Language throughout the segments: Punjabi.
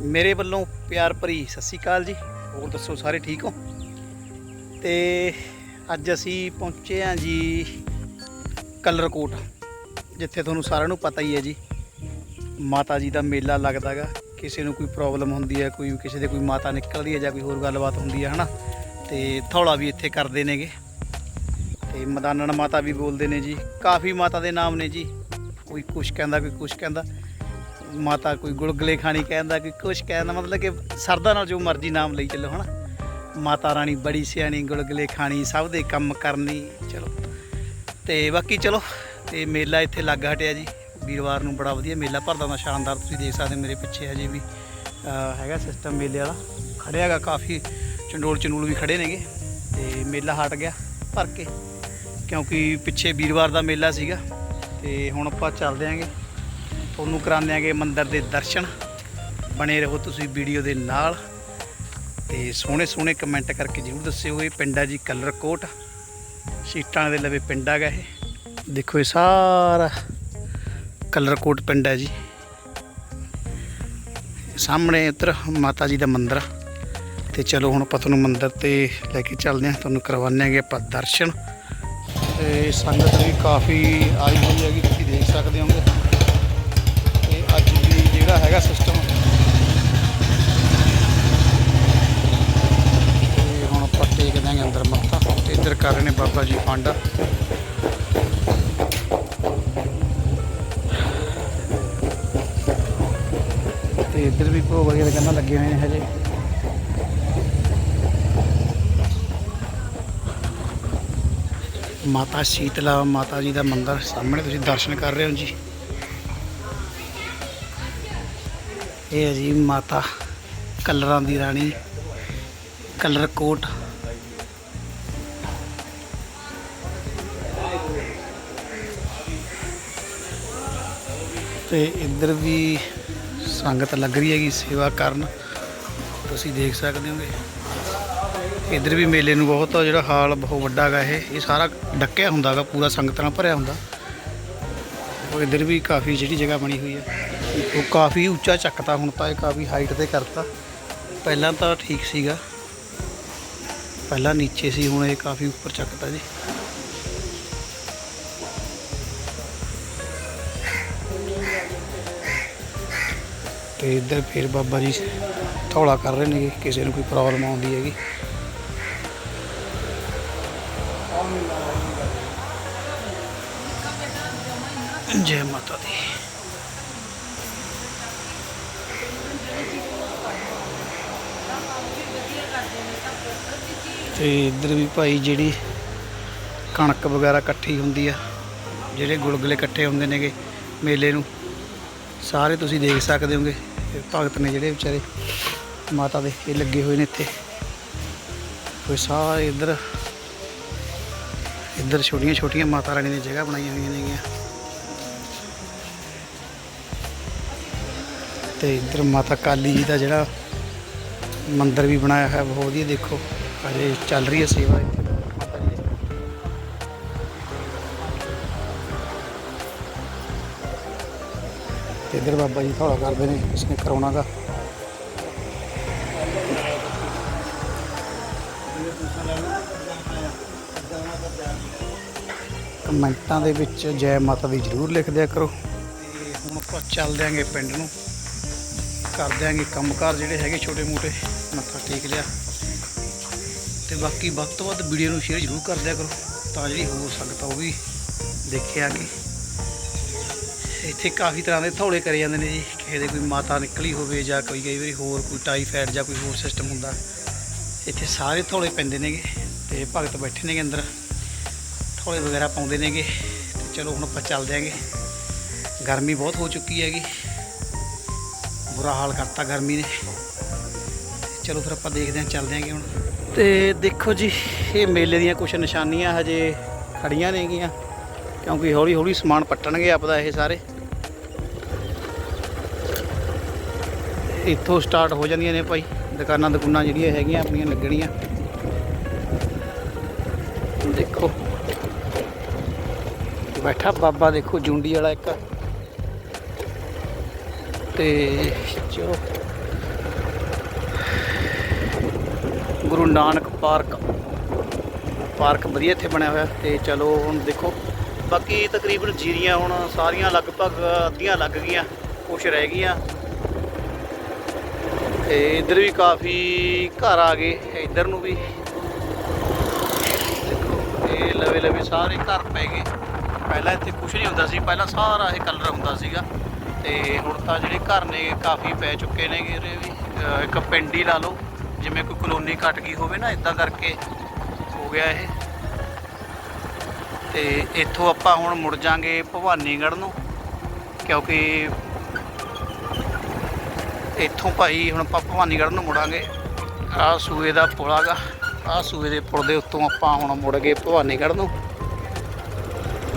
ਮੇਰੇ ਵੱਲੋਂ ਪਿਆਰ ਭਰੀ ਸਤਿ ਸ਼੍ਰੀ ਅਕਾਲ ਜੀ। ਹੋਰ ਦੱਸੋ, ਸਾਰੇ ਠੀਕ ਹੋ? ਤੇ ਅੱਜ ਅਸੀਂ ਪਹੁੰਚੇ ਹਾਂ ਜੀ ਕਲਰਕੋਟ ਜਿੱਥੇ ਤੁਹਾਨੂੰ ਸਾਰਿਆਂ ਨੂੰ ਪਤਾ ਹੀ ਹੈ ਜੀ। ਮਾਤਾ ਜੀ ਦਾ ਮੇਲਾ ਲੱਗਦਾਗਾ ਕਿਸੇ ਨੂੰ ਕੋਈ ਪ੍ਰੋਬਲਮ ਹੁੰਦੀ ਹੈ, ਕੋਈ ਕਿਸੇ ਦੇ ਕੋਈ ਮਾਤਾ ਨਿਕਲਦੀ ਹੈ ਜਾਂ ਕੋਈ ਹੋਰ ਗੱਲਬਾਤ ਹੁੰਦੀ ਹੈ, ਹਨਾ? ਤੇ ਥੌਲਾ ਵੀ ਇੱਥੇ ਕਰਦੇ ਨੇਗੇ। ਤੇ ਮਦਾਨਣ ਮਾਤਾ ਵੀ ਬੋਲਦੇ ਨੇ ਜੀ। ਕਾਫੀ ਮਾਤਾ ਦੇ ਨਾਮ ਨੇ ਜੀ। ਕੋਈ ਕੁਛ ਕਹਿੰਦਾ, ਕੋਈ ਕੁਛ ਕਹਿੰਦਾ। ਮਾਤਾ ਕੋਈ ਗੁਲਗਲੇ ਖਾਣੀ ਕਹਿੰਦਾ, ਕੋਈ ਕੁਛ ਕਹਿੰਦਾ, ਮਤਲਬ ਕਿ ਸਰਦਾ ਨਾਲ ਜੋ ਮਰਜ਼ੀ ਨਾਮ ਲਈ ਚੱਲੋ, ਹਨਾ? ਮਾਤਾ ਰਾਣੀ ਬੜੀ ਸਿਆਣੀ, ਗੁਲਗਲੇ ਖਾਣੀ, ਸਭ ਦੇ ਕੰਮ ਕਰਨੀ, ਚਲੋ। ਤੇ ਬਾਕੀ ਚਲੋ, ਤੇ ਮੇਲਾ ਇੱਥੇ ਲੱਗ ਹਟਿਆ ਜੀ। ਵੀਰਵਾਰ ਨੂੰ ਬੜਾ ਵਧੀਆ ਮੇਲਾ ਭਰਦਾ ਹੁੰਦਾ, ਸ਼ਾਨਦਾਰ, ਤੁਸੀਂ ਦੇਖ ਸਕਦੇ ਹੋ ਮੇਰੇ ਪਿੱਛੇ ਅਜੇ ਵੀ ਹੈਗਾ ਸਿਸਟਮ ਮੇਲੇ ਵਾਲਾ। ਖੜਿਆ ਹੈਗਾ ਕਾਫੀ, ਚੰਡੋਲ ਚਨੂਲ ਵੀ ਖੜੇ ਨੇਗੇ। ਤੇ ਮੇਲਾ ਹਟ ਗਿਆ ਭਰ ਕੇ, ਕਿਉਂਕਿ ਪਿੱਛੇ ਵੀਰਵਾਰ ਦਾ ਮੇਲਾ ਸੀਗਾ। ਤੇ ਹੁਣ ਆਪਾਂ ਚੱਲਦੇ ਆਂਗੇ। ਤੁਹਾਨੂੰ ਕਰਾਉਂਦੇ ਆਂਗੇ ਮੰਦਿਰ ਦੇ ਦਰਸ਼ਨ। ਬਣੇ ਰਹੋ ਤੁਸੀਂ ਵੀਡੀਓ ਦੇ ਨਾਲ। ਤੇ ਸੋਹਣੇ ਸੋਹਣੇ ਕਮੈਂਟ ਕਰਕੇ ਜਰੂਰ ਦੱਸਿਓ ਇਹ ਪਿੰਡ ਆ ਜੀ ਕਲਰਕੋਟ ਸ਼ੀਟਾਂ ਦੇ ਲਵੇ ਪਿੰਡ ਹੈਗਾ ਇਹ। ਦੇਖੋ ਇਹ ਸਾਰਾ ਕਲਰਕੋਟ ਪਿੰਡ ਹੈ ਜੀ। ਸਾਹਮਣੇ ਇੱਧਰ ਮਾਤਾ ਜੀ ਦਾ ਮੰਦਿਰ। ਆ। ਤੇ ਚਲੋ ਹੁਣ ਆਪਾਂ ਤੁਹਾਨੂੰ ਮੰਦਿਰ ਤੇ ਲੈ ਕੇ ਚੱਲਦੇ ਹਾਂ। ਤੁਹਾਨੂੰ ਕਰਵਾਉਂਦੇ ਆਂਗੇ ਆਪਾਂ ਦਰਸ਼ਨ। ਤੇ ਸੰਗਤ ਵੀ ਕਾਫੀ ਆਈ ਹੋਈ ਹੈਗੀ, ਤੁਸੀਂ ਦੇਖ ਸਕਦੇ ਹੋਗੇ ਜਿਹੜਾ ਹੈਗਾ ਸਿਸਟਮ ਤੇ ਹੁਣ ਆਪਾਂ ਟੇਕ ਦਾਂਗੇ ਅੰਦਰ ਮੱਥਾ। ਤੇ ਇੱਧਰ ਕਰ ਰਹੇ ਨੇ ਬਾਬਾ ਜੀ ਪਾਂਡਾ ਤੇ ਇੱਧਰ ਵੀ ਭੋਗ ਵਗੈਰਾ ਕਹਿੰਦਾ ਲੱਗੇ ਹੋਏ ਨੇ ਹਜੇ। ਮਾਤਾ ਸ਼ੀਤਲਾ ਮਾਤਾ ਜੀ ਦਾ ਮੰਦਿਰ ਸਾਹਮਣੇ ਤੁਸੀਂ ਦਰਸ਼ਨ ਕਰ ਰਹੇ ਹੋ ਜੀ। ਇਹ ਹੈ ਜੀ ਮਾਤਾ ਕਲਰਾਂ ਦੀ ਰਾਣੀ ਕਲਰਕੋਟ ਤੇ ਇੱਧਰ ਵੀ ਸੰਗਤ ਲੱਗ ਰਹੀ ਹੈਗੀ ਸੇਵਾ ਕਰਨ। ਤੁਸੀਂ ਦੇਖ ਸਕਦੇ ਹੋਗੇ। ਇੱਧਰ ਵੀ ਮੇਲੇ ਨੂੰ ਬਹੁਤ ਜਿਹੜਾ ਹਾਲ ਬਹੁਤ ਵੱਡਾ ਹੈਗਾ ਇਹ। ਇਹ ਸਾਰਾ ਡੱਕਿਆ ਹੁੰਦਾਗਾ, ਪੂਰਾ ਸੰਗਤ ਨਾਲ ਭਰਿਆ ਹੁੰਦਾ। ਉਹ ਇੱਧਰ ਵੀ ਕਾਫੀ ਜਿਹੜੀ ਜਗ੍ਹਾ ਬਣੀ ਹੋਈ ਹੈ। ਉਹ ਕਾਫੀ ਉੱਚਾ ਚੱਕਤਾ ਹੁਣ ਤਾਂ ਇਹ ਕਾਫੀ ਹਾਈਟ ਤੇ ਕਰਤਾ। ਪਹਿਲਾਂ ਤਾਂ ਠੀਕ ਸੀਗਾ। ਪਹਿਲਾਂ ਨੀਚੇ ਸੀ, ਹੁਣ ਇਹ ਕਾਫੀ ਉੱਪਰ ਚੱਕਤਾ ਜੀ। ਤੇ ਇੱਧਰ ਫਿਰ ਬਾਬਾ ਜੀ ਥੌਲਾ ਕਰ ਰਹੇ ਨੇ ਕਿਸੇ ਨੂੰ ਕੋਈ ਪ੍ਰੋਬਲਮ ਆਉਂਦੀ ਹੈਗੀ। ਜੈ ਮਾਤਾ ਦੀ। ਤੇ ਇੱਧਰ ਵੀ ਭਾਈ ਜਿਹੜੀ ਕਣਕ ਵਗੈਰਾ ਇਕੱਠੀ ਹੁੰਦੀ ਆ, ਜਿਹੜੇ ਗੁਲਗੁਲੇ ਇਕੱਠੇ ਹੁੰਦੇ ਨੇਗੇ ਮੇਲੇ ਨੂੰ, ਸਾਰੇ ਤੁਸੀਂ ਦੇਖ ਸਕਦੇ ਹੋਗੇ ਭਗਤ ਨੇ ਜਿਹੜੇ ਵਿਚਾਰੇ ਮਾਤਾ ਦੇ ਇਹ ਲੱਗੇ ਹੋਏ ਨੇ ਇੱਥੇ। ਕੋਈ ਸਾਰੇ ਇੱਧਰ ਇੱਧਰ ਛੋਟੀਆਂ ਛੋਟੀਆਂ ਮਾਤਾ ਰਾਣੀ ਦੀਆਂ ਜਗ੍ਹਾ ਬਣਾਈਆਂ ਹੋਈਆਂ ਨੇਗੀਆਂ। ਤੇ ਇੱਧਰ ਮਾਤਾ ਕਾਲੀ ਜੀ ਦਾ ਜਿਹੜਾ ਮੰਦਿਰ ਵੀ ਬਣਾਇਆ ਹੈ ਬਹੁਤ ਵਧੀਆ ਦੇਖੋ। ਅਜੇ ਚੱਲ ਰਹੀ ਹੈ ਸੇਵਾ ਇੱਥੇ। ਮਾਤਾ ਇੱਧਰ ਬਾਬਾ ਜੀ ਥੋੜਾ ਕਰਦੇ ਨੇ, ਇਸਨੇ ਕਰੋਨਾ ਦਾ। ਕਮੈਂਟਾਂ ਦੇ ਵਿੱਚ ਜੈ ਮਾਤਾ ਦੀ ਜਰੂਰ ਲਿਖ ਦਿਆ ਕਰੋ। ਹੁਣ ਆਪਾਂ ਚੱਲ ਦਿਆਂਗੇ ਪਿੰਡ ਨੂੰ। ਕਰ ਦਿਆਂਗੇ ਕੰਮਕਾਰ ਜਿਹੜੇ ਹੈਗੇ ਛੋਟੇ ਮੋਟੇ, ਮੱਥਾ ਟੇਕ ਲਿਆ। ਤੇ ਬਾਕੀ ਵੱਧ ਤੋਂ ਵੱਧ ਵੀਡੀਓ ਨੂੰ ਸ਼ੇਅਰ ਜਰੂਰ ਕਰ ਦਿਆ ਕਰੋ, ਤਾਂ ਜਿਹੜੀ ਹੋ ਸਕਦਾ ਉਹ ਵੀ ਦੇਖਿਆ ਕਿ ਇੱਥੇ ਕਾਫੀ ਤਰ੍ਹਾਂ ਦੇ ਥੌਲੇ ਕਰੇ ਜਾਂਦੇ ਨੇ ਜੀ, ਕਿਸੇ ਦੇ ਕੋਈ ਮਾਤਾ ਨਿਕਲੀ ਹੋਵੇ ਜਾਂ ਕੋਈ ਕਈ ਵਾਰੀ ਹੋਰ ਕੋਈ ਟਾਈਫਾਇਡ ਜਾਂ ਕੋਈ ਹੋਰ ਸਿਸਟਮ ਹੁੰਦਾ। ਇੱਥੇ ਸਾਰੇ ਥੌਲੇ ਪੈਂਦੇ ਨੇਗੇ ਤੇ ਭਗਤ ਬੈਠੇ ਨੇਗੇ ਅੰਦਰ ਥੌਲੇ ਵਗੈਰਾ ਪਾਉਂਦੇ ਨੇਗੇ। ਤੇ ਚਲੋ ਹੁਣ ਆਪਾਂ ਚੱਲਦੇ ਆਂਗੇ ਗਰਮੀ ਬਹੁਤ ਹੋ ਚੁੱਕੀ ਹੈਗੀ। ਬੁਰਾ ਹਾਲ ਕਰਤਾ ਗਰਮੀ ਨੇ। ਚਲੋ ਫਿਰ ਆਪਾਂ ਦੇਖਦੇ ਹਾਂ, ਚੱਲਦੇ ਆਂਗੇ ਹੁਣ। ਤੇ ਦੇਖੋ ਜੀ, ਇਹ ਮੇਲੇ ਦੀਆਂ ਕੁਝ ਨਿਸ਼ਾਨੀਆਂ ਹਜੇ ਖੜੀਆਂ ਨੇਗੀਆਂ ਕਿਉਂਕਿ ਹੌਲੀ ਹੌਲੀ ਸਮਾਨ ਪੱਟਣਗੇ ਆਪਦਾ ਇਹ ਸਾਰੇ। ਇੱਥੋਂ ਸਟਾਰਟ ਹੋ ਜਾਂਦੀਆਂ ਨੇ ਭਾਈ, ਦੁਕਾਨਾਂ ਦੁਕਾਨਾਂ ਜਿਹੜੀਆਂ ਹੈਗੀਆਂ, ਆਪਣੀਆਂ ਲੱਗਣੀਆਂ। ਦੇਖੋ। ਬੈਠਾ ਬਾਬਾ ਦੇਖੋ, ਜੁੰਡੀ ਵਾਲਾ ਇੱਕ। ਤੇ ਚਲੋ ਗੁਰੂ ਨਾਨਕ ਪਾਰਕ। ਪਾਰਕ ਵਧੀਆ ਇੱਥੇ ਬਣਿਆ ਹੋਇਆ ਤੇ ਚਲੋ ਹੁਣ ਦੇਖੋ। ਬਾਕੀ ਤਕਰੀਬਨ ਜੀਰੀਆਂ ਹੁਣ ਸਾਰੀਆਂ ਲਗਭਗ ਅੱਧੀਆਂ ਲੱਗ ਗਈਆਂ, ਕੁਛ ਰਹਿ ਗਈਆਂ। ਤੇ ਇਧਰ ਵੀ ਕਾਫੀ ਘਰ ਆ ਗਏ, ਇਧਰ ਨੂੰ ਵੀ। ਇਹ ਲਵੇ ਲਵੇ ਸਾਰੇ ਘਰ ਪੈ ਗਏ। ਪਹਿਲਾਂ ਇੱਥੇ ਕੁਛ ਨਹੀਂ ਹੁੰਦਾ ਸੀ, ਪਹਿਲਾਂ ਸਾਰਾ ਇਹ ਕਲਰ ਹੁੰਦਾ ਸੀਗਾ। ਤੇ ਹੁਣ ਤਾਂ ਜਿਹੜੇ ਘਰ ਨੇ ਕਾਫੀ ਪੈ ਚੁੱਕੇ ਨੇ ਇਹਦੇ ਵੀ। ਇੱਕ ਪਿੰਡ ਹੀ ਲਾ ਲਓ, ਜਿਵੇਂ ਕੋਈ ਕਲੋਨੀ ਕੱਟ ਗਈ ਹੋਵੇ ਨਾ ਇਦਾਂ ਕਰਕੇ ਹੋ ਗਿਆ ਇਹ। ਤੇ ਇੱਥੋਂ ਆਪਾਂ ਹੁਣ ਮੁੜ ਜਾਾਂਗੇ ਭਵਾਨੀਗੜ੍ਹ ਨੂੰ, ਕਿਉਂਕਿ ਇੱਥੋਂ ਭਾਈ ਹੁਣ ਆਪਾਂ ਭਵਾਨੀਗੜ੍ਹ ਨੂੰ ਮੁੜਾਂਗੇ। ਆਹ ਸੂਏ ਦਾ ਪੁਲ ਆਗਾ, ਆਹ ਸੂਏ ਦੇ ਪੁਲ ਦੇ ਉੱਤੋਂ ਆਪਾਂ ਹੁਣ ਮੁੜ ਗਏ ਭਵਾਨੀਗੜ੍ਹ ਨੂੰ।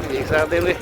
ਦੇਖ ਸਕਦੇ ਹੋਗੇ